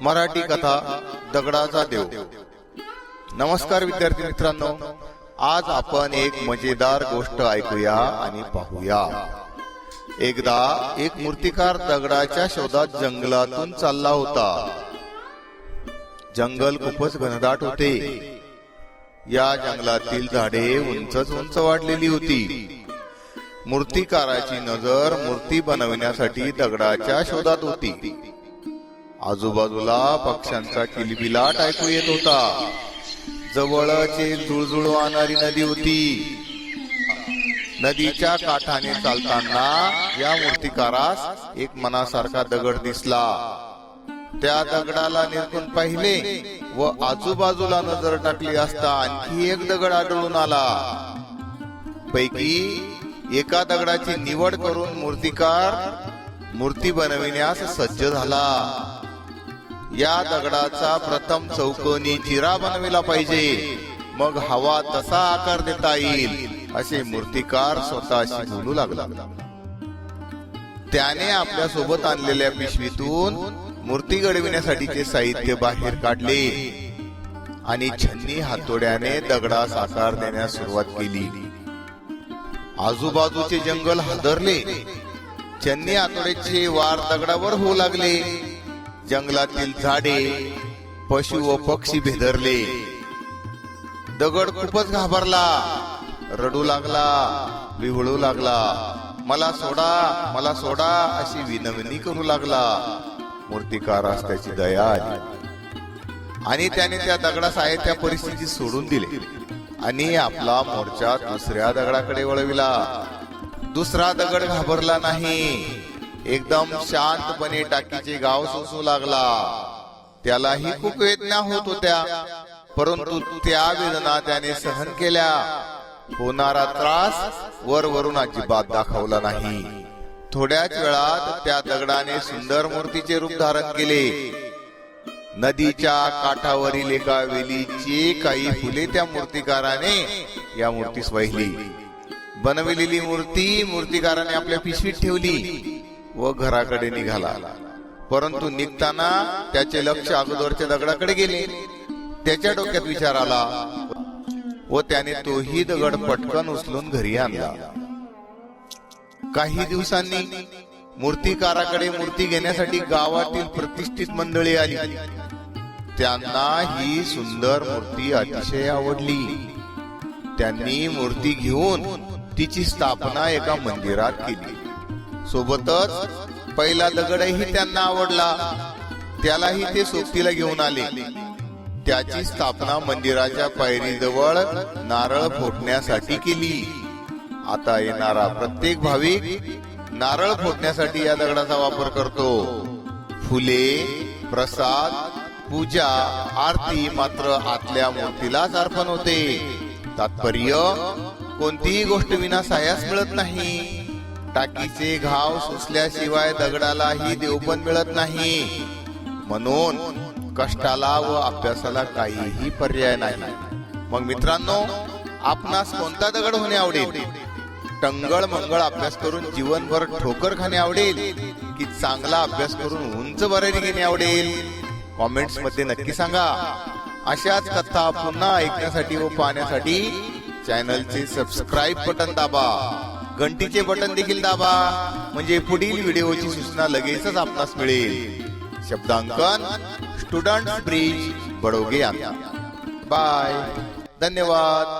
मराठी कथा दगडाचा देव. नमस्कार विद्यार्थी मित्रांनो आज आपण एक मजेदार गोष्ट ऐकूया आणि पाहूया. एकदा एक मूर्तिकार दगडाच्या शोधात जंगलातून चालला होता. जंगल खूपच घनदाट होते. या जंगलातील झाडे उंचच उंच वाढलेली होती. मूर्तिकाराची नजर मूर्ती बनवण्यासाठी दगडाच्या शोधात होती. आजूबाजूला पक्ष्यांचा किलबिलाट ऐकू येत होता. जवळच एक जुळजुळ वाहणारी नदी होती. नदीच्या काठाने चालताना या मूर्तिकारास एक मनासारखा दगड दिसला. त्या दगडाला निरकून पाहिले व आजूबाजूला नजर टाकली असता आणखी एक दगड आढळून आला. पैकी एका दगडाची निवड करून मूर्तिकार मूर्ती बनविण्यास सज्ज झाला. या दगडाचा प्रथम चौकोनी चिरा बनविला पाहिजे. मग हवा तसा आकार देता येईल असे मूर्तिकार स्वतःशी बोलू लागला. त्याने आपल्यासोबत आणलेल्या पिशवीतून मूर्ती घडविण्यासाठीचे साहित्य बाहेर काढले. आणि छन्नी हातोड्याने दगडास आकार देण्यास सुरुवात केली. आजूबाजूचे जंगल हादरले. छन्नी हातोड्याचे वार दगडावर होऊ लागले. जंगलातील झाडे पशु व पक्षी भेदरले. दगड खूपच घाबरला. रडू लागला विवळू लागला. मला सोडा मला सोडा अशी विनवणी करू लागला. मूर्तिकारास त्याची दया आली. आणि त्याने त्या दगडास आहे त्या परिस्थितीत सोडून दिली. आणि आपला मोर्चा दुसऱ्या दगडाकडे वळविला. दुसरा दगड घाबरला नाही. एकदम शांतपणे टाकीचे गाव सोसू लागला. त्यालाही खूप वेदना होत होत्या. परंतु त्या वेदना त्याने सहन केल्या. होणारा त्रास वर वरून अजिबात दाखवला नाही. थोड्याच वेळात त्या दगडाने सुंदर मूर्तीचे रूप धारण केले. नदीच्या काठावरील एका वेलीची काही फुले त्या मूर्तिकाराने या मूर्तीस वाहिली. बनविलेली मूर्ती मूर्तिकाराने आपल्या पिशवीत ठेवली. व घराकडे निघाला. परंतु निघताना त्याचे लक्ष अगोदरच्या दगडाकडे गेले. त्याच्या डोक्यात विचार आला व त्याने तोही दगड पटकन उचलून घरी आणला. काही दिवसांनी मूर्तिकाराकडे मूर्ती घेण्यासाठी गावातील प्रतिष्ठित मंडळी आली. त्यांना ही सुंदर मूर्ती अतिशय आवडली. त्यांनी मूर्ती घेऊन तिची स्थापना एका मंदिरात केली. सोबतच पहिला दगडही त्यांना आवडला. त्यालाही ते सोबतीला घेऊन आले. त्याची स्थापना मंदिराच्या पायरीजवळ नारळ फोडण्यासाठी केली. आता येणारा प्रत्येक भाविक नारळ फोडण्यासाठी या दगडाचा वापर करतो. फुले प्रसाद पूजा आरती मात्र आतल्या मूर्तीलाच अर्पण होते. तात्पर्य कोणतीही गोष्ट विना सायास मिळत नाही. टाकीचे घाव सुचल्याशिवाय दगडालाही देवपण मिळत नाही. म्हणून कष्टाला व अभ्यासाला काहीही पर्याय नाही. मग मित्रांनो आपणास कोणता दगड होणे आवडेल? टंगळ मंगळ अभ्यास करून जीवनभर ठोकर खाणे आवडेल की चांगला अभ्यास करून उंच बरेली घेणे आवडेल? कॉमेंट्समध्ये नक्की सांगा. अशाच कथा पुन्हा ऐकण्यासाठी व पाहण्यासाठी चॅनलचे सबस्क्राईब बटन दाबा. घंटीचे बटन देखील दाबा. म्हणजे पुढील व्हिडिओची सूचना लगेचच आपणास मिळेल. शब्दांकन स्टुडंट ब्रिज बडोगे बाय धन्यवाद.